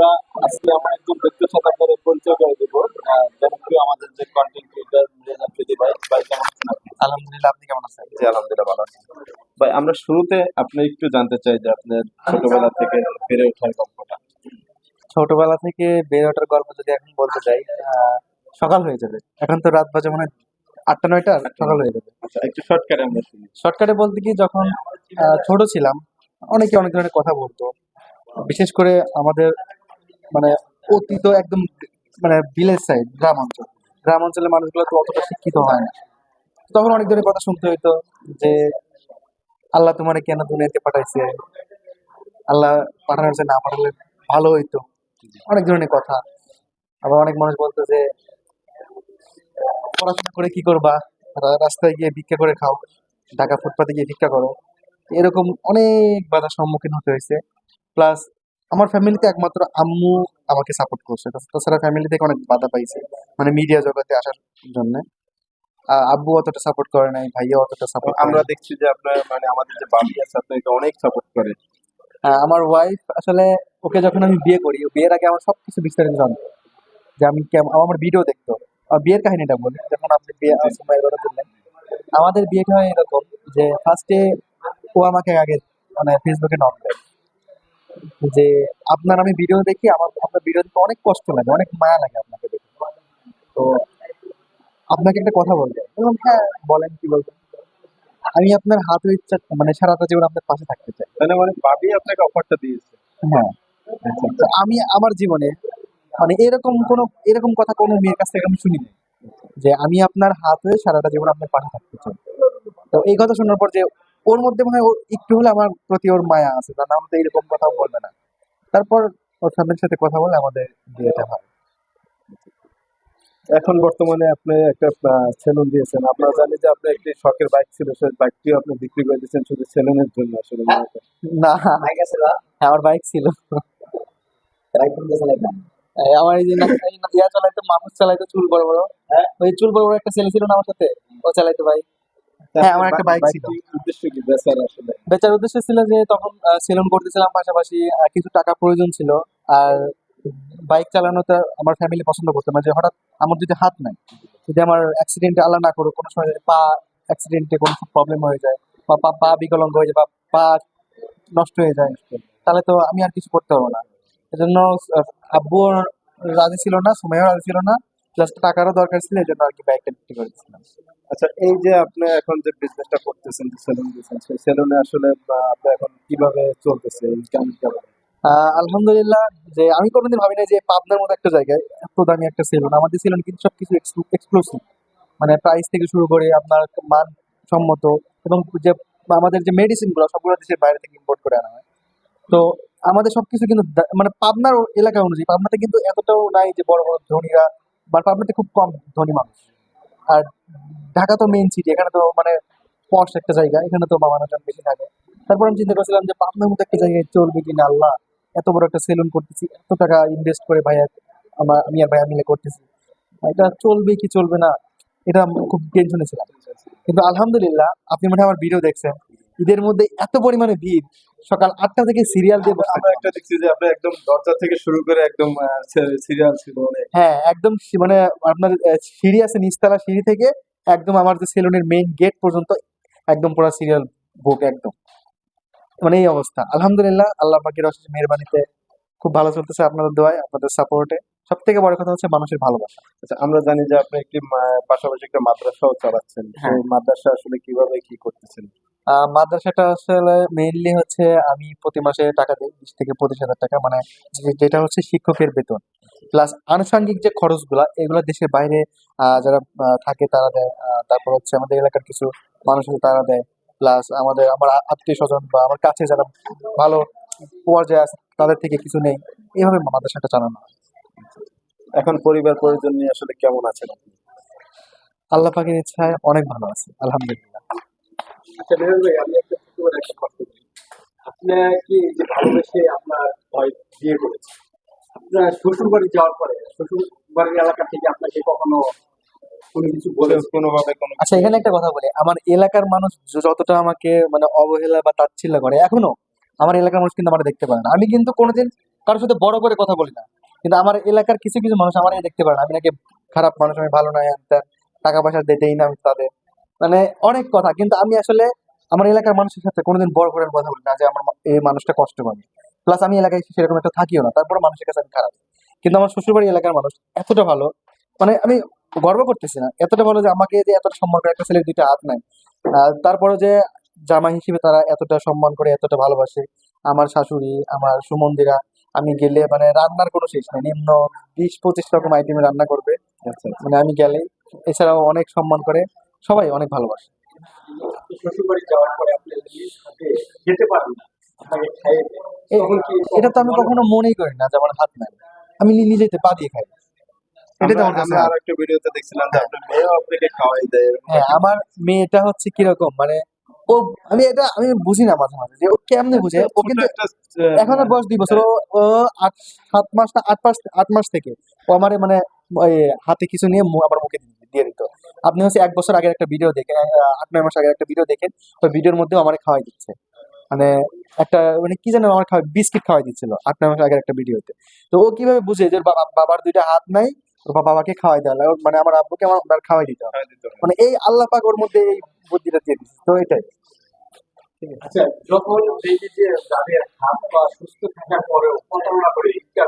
আমরা আজকে আমার একজন ব্যক্তির সাথে আপনাদের পরিচয় করে দেবো। জনপ্রিয় আমাদের যে কন্টেন্ট ক্রিয়েটার মিরাজ আফ্রিদি ভাই। ভাই কেমন আছেন? আলহামদুলিল্লাহ আপনি কেমন আছেন? জি আলহামদুলিল্লাহ ভালো আছি। ভাই আমরা শুরুতে আপনি একটু জানতে চাই যে আপনার ছোটবেলা থেকে বেড়ে ওঠার গল্পটা। ছোটবেলা থেকে বেড়ে ওঠার গল্প যদি এখন বলতে চাই আহ, সকাল হয়ে যাবে। এখন তো রাত বাজে মানে আটটা নয়টা সকাল হয়ে যাবে। আচ্ছা একটু শর্টকাটে আমরা শুনি। শর্টকাটে বলতে কি যখন আহ, ছোট ছিলাম অনেকে অনেক ধরনের কথা বলতো। বিশেষ করে আমাদের মানে অতীত একদম মানে ভিলেজ সাইড গ্রাম অঞ্চল। গ্রাম অঞ্চলের মানুষগুলো তো অতটা শিক্ষিত হয় না। তখন অনেক ধরনের কথা শুনতে হইতো যে, আল্লাহ তোমার কেন দুনিয়াতে পাঠাইছে? আল্লাহ পাঠানোর না পাঠালে ভালো হইতো। অনেক ধরনের কথা। আবার অনেক মানুষ বলতো যে, পড়াশোনা করে কি করবা? রাস্তায় গিয়ে ভিক্ষা করে খাও। ঢাকা ফুটপাতে গিয়ে ভিক্ষা করো। এরকম অনেক বাধার সম্মুখীন হতে হয়েছে। প্লাস আমার ফ্যামিলিতে একমাত্র আম্মু আমাকে সাপোর্ট করছে। তাছাড়া ফ্যামিলি থেকে অনেক বাধা পাইছে। মানে মিডিয়া জগতে আসার জন্য। আব্বু অতটা সাপোর্ট করে নাই ভাইয়া অতটা সাপোর্ট আমরা দেখছি যে আপনার মানে আমাদের যে বাবি আছে আপনাকে অনেক সাপোর্ট করে। আমার ওয়াইফ আসলে ওকে যখন আমি বিয়ে করি বিয়ের আগে আমার সবকিছু বিস্তারিত জানতো। যে আমি কেমন আমার ভিডিও দেখতো। আর বিয়ের কাহিনীটা বলি যখন আপনি বিয়ে সুমাইয়ের কথা বললেন। আমাদের বিয়েটা হয় এরকম যে ফার্স্টে ও আমাকে আগে মানে ফেসবুকে নক দেয়। যে আপনার আমি ভিডিও দেখি আমার আপনার ভিডিও দেখে অনেক কষ্ট লাগে অনেক মায়া লাগে আপনাকে দেখে তো আপনাকে একটা কথা বলতে বললাম হ্যাঁ বলেন কি বলবেন আমি আপনার হাত ইচ্ছা মানে সারাটা জীবন আপনার পাশে থাকতে চাই। মানে মানে বাবি আপনাকে অফারটা দিয়েছে। হ্যাঁ তো আমি আমার জীবনে মানে এরকম কোনো এরকম কথা কোনো মেয়ের কাছ থেকে আমি শুনিনি যে আমি আপনার হাত হয়ে সারাটা জীবন আপনার পাশে থাকতে চাই। তো এই কথা শোনার পর যে ওর মধ্যে মনে হয় একটু হলে আমার প্রতি ওর মায়া আছে তা না হলে তো এরকম কথাও বলবে না। তারপর ওর ফ্যামিলির সাথে কথা বলে আমাদের বিয়েটা হয়। এখন বর্তমানে আপনি একটা সেলুন দিয়েছেন। আমরা জানি যে আপনার একটি শখের বাইক ছিল সেই বাইকটিও আপনি বিক্রি করে দিয়েছেন শুধু সেলুনের জন্য আসলে। না। হ্যাঁ, আমার বাইক ছিল। আমার এই যে না- এই না- ইয়া চালাইতো মানুষ চালাইতো চুল বড় বড়। ওই চুল বড় বড় একটা ছেলে ছিল না আমার সাথে? ও চালাইতো বাইক হ্যাঁ, আমার একটা বাইক ছিল। উদ্দেশ্য কি বেচার আসলে? বেচার উদ্দেশ্য ছিল যে তখন সেলুন করতেছিলাম পাশাপাশি কিছু টাকা প্রয়োজন ছিল। আর বাইক চালানোটা আমার ফ্যামিলি পছন্দ করতো না যে হঠাৎ আমার যদি হাত নাই যদি আমার অ্যাক্সিডেন্টে আল্লাহ না করো কোনো সময় যদি পা অ্যাক্সিডেন্টে কোনো প্রবলেম হয়ে যায় বা পা পা বিকলাঙ্গ হয়ে যায় বা পা নষ্ট হয়ে যায় তাহলে তো আমি আর কিছু করতে পারব না। এজন্য আহ, আব্বুও রাজি ছিল না সময়ও রাজি ছিল না। প্লাস টাকারও দরকার ছিল এই জন্য আর কি বাইকটা বিক্রি করেছিলাম। আচ্ছা এই যে আপনি এখন যে বিজনেসটা করতেছেন সেলুন সেই সেলুনে আসলে আপনি এখন কীভাবে চলতেছে ইনকাম কেমন আলহামদুলিল্লাহ যে আমি কোনোদিন ভাবি না যে পাবনার মতো একটা জায়গায় এত দামি একটা সেলুন আমাদের সেলুন কিন্তু সবকিছু এক্সক্লুসিভ মানে প্রাইস থেকে শুরু করে আপনার মান সম্মত এবং যে আমাদের যে মেডিসিনগুলো সবগুলো দেশের বাইরে থেকে ইম্পোর্ট করে আনা হয়। তো আমাদের সবকিছু কিন্তু মানে পাবনার এলাকা অনুযায়ী পাবনাতে কিন্তু এতটাও নাই যে বড় বড় ধনীরা বা পাবনাতে খুব কম ধনী মানুষ। আর ঢাকা তো মেইন সিটি এখানে তো মানে পশ একটা জায়গা, এখানে তো মানুষজন বেশি থাকে। তারপর আমি চিন্তা করছিলাম যে পাবনার মতো একটা জায়গায় চলবে কিনা আল্লাহ, এত বড় একটা সেলুন করতেছি, এত টাকা ইনভেস্ট করে ভাইয়া, আমার, আমি আর ভাইয়া মিলে করতেছি। এটা চলবে কি চলবে না, এটা খুব টেনশনে ছিলাম। কিন্তু আলহামদুলিল্লাহ, আপনি মনে হয় আমার ভিডিও দেখছেন। ঈদের মধ্যে এত পরিমাণে ভিড়। সকাল আটটা থেকে সিরিয়াল দিয়ে বসে আমরা একটা দেখছি যে আপনি একদম দরজা থেকে শুরু করে একদম সিরিয়াল ছিল হ্যাঁ একদম মানে আপনার সিঁড়ি আছে নিচতলা সিঁড়ি থেকে একদম আমার যে সেলুনের মেইন গেট পর্যন্ত একদম পুরো সিরিয়াল বুক একদম। মানে এই অবস্থা। আলহামদুলিল্লাহ আল্লাহ পাকের অশেষ মেহরবানিতে খুব ভালো চলতেছে আপনাদের দোয়ায় আপনাদের সাপোর্টে সব থেকে বড় কথা হচ্ছে মানুষের ভালোবাসা। আচ্ছা আমরা জানি যে আপনি একটি পাশাপাশি একটা মাদ্রাসাও চালাচ্ছেন। হ্যাঁ। সেই মাদ্রাসা আসলে কীভাবে কি করতেছেন? মাদ্রাসাটা আসলে মেইনলি হচ্ছে আমি প্রতি মাসে টাকা দিই বিশ থেকে পঁচিশ হাজার টাকা। মানে যেটা হচ্ছে শিক্ষকের বেতন। প্লাস আনুষঙ্গিক যে খরচগুলা এগুলো দেশের বাইরে যারা থাকে তারা দেয়। তারপর হচ্ছে আমাদের এলাকার কিছু মানুষ তারা দেয়। প্লাস আমাদের আমার আত্মীয় স্বজন বা আমার কাছে যারা ভালো পর্যায়ে আছে তাদের থেকে কিছু নেই। এইভাবে মাদ্রাসাটা চালানো হয়। এখন পরিবার পরিজন নিয়ে আসলে কেমন আছেন আপনি? আল্লাহ পাকের ইচ্ছায় অনেক ভালো আছে আলহামদুলিল্লাহ। আচ্ছা মেহের ভাই আমি একটা ছোট একটা প্রশ্ন করি আপনি কি যে ভালোবেসে আপনার বিয়ে করেছে? আপনার শ্বশুর বাড়ি যাওয়ার পরে শ্বশুর বাড়ির এলাকা থেকে আপনাকে কখনো কোনো কিছু বলে কোনোভাবে কোনো আচ্ছা এখানে একটা কথা বলি। আমার এলাকার মানুষ যতটা আমাকে মানে অবহেলা বা তাচ্ছিল্য করে এখনও আমার এলাকার মানুষ কিন্তু আমার দেখতে পারে না। আমি কিন্তু কোনোদিন কারোর সাথে বড় করে কথা বলি না। কিন্তু আমার এলাকার কিছু কিছু মানুষ আমার দেখতে পারে না। আমি নাকি খারাপ মানুষ আমি ভালো নয় টাকা পয়সা দিতেই না আমি তাদের মানে অনেক কথা কিন্তু আমি আসলে আমার এলাকার মানুষের সাথে কোনোদিন বড় করে কথা বলি না যে আমার এই মানুষটা কষ্ট পাবে। প্লাস আমি এলাকায় সেরকম একটা থাকিও না তারপরে মানুষের কাছে আমি খারাপ। কিন্তু আমার শ্বশুরবাড়ি এলাকার মানুষ এতটা ভালো মানে আমি গর্ব করতেছি না এতটা ভালো যে আমাকে যে এতটা সম্মান করে একটা ছেলের দুইটা হাত নাই। তারপরে যে জামাই হিসেবে তারা এতটা সম্মান করে এতটা ভালোবাসে আমার শাশুড়ি আমার সুমন্দিরা আমি গেলে মানে রান্নার কোনো শেষ নেই নিম্ন বিশ পঁচিশ রকম আইটেমে রান্না করবে। আচ্ছা। মানে আমি গেলেই এছাড়াও অনেক সম্মান করে সবাই অনেক ভালোবাসে। শ্বশুর বাড়ি যাওয়ার পরে আপনি নিজ হাতে যেতে পারেন না আপনাকে খাইয়ে দেয় এ- তখন কি এটা তো আমি কখনো মনেই করি না যে আমার হাত নাই। আমি নিজেতে পা দিয়ে খাই। এটা আমার কাছে ভিডিওতে দেখছিলাম যে আপনার মেয়েও আপনাকে খাওয়াই দেয় হ্যাঁ আমার মেয়েটা হচ্ছে কীরকম? মানে ও আমি এটা আমি বুঝি না মাঝে মাঝে যে ও কেমনে বুঝে? ও কিন্তু এখন বয়স দুই বছর। ও আট সাত মাস না আট মাস আট মাস থেকে। ও আমার মানে হাতে কিছু নিয়ে আমার মুখে দিয়ে দিত। আপনি হচ্ছে এক বছর আগের একটা ভিডিও দেখেন আট নয় মাস আগের একটা ভিডিও দেখেন ওই ভিডিওর মধ্যেও আমার খাওয়াই দিচ্ছে। মানে একটা মানে কি জানো আমার খাওয়াই বিস্কিট খাওয়াই দিচ্ছিল আট নয় মাস আগের একটা ভিডিওতে তো। ও কীভাবে বুঝে যে বাবা- বাবার দুইটা হাত নাই বাবাকে খাওয়াই দেওয়া মানে আমার আব্বুকে আমার খাওয়াই দিতে হবে। খাওয়াই দিতে হবে। মানে এই আল্লাহ পাক ওর মধ্যে এই বুদ্ধিটা দিয়ে দিচ্ছে তো এটাই। আচ্ছা যখন এই যে যাদের হাত পা সুস্থ থাকার পরেও প্রতারণা করে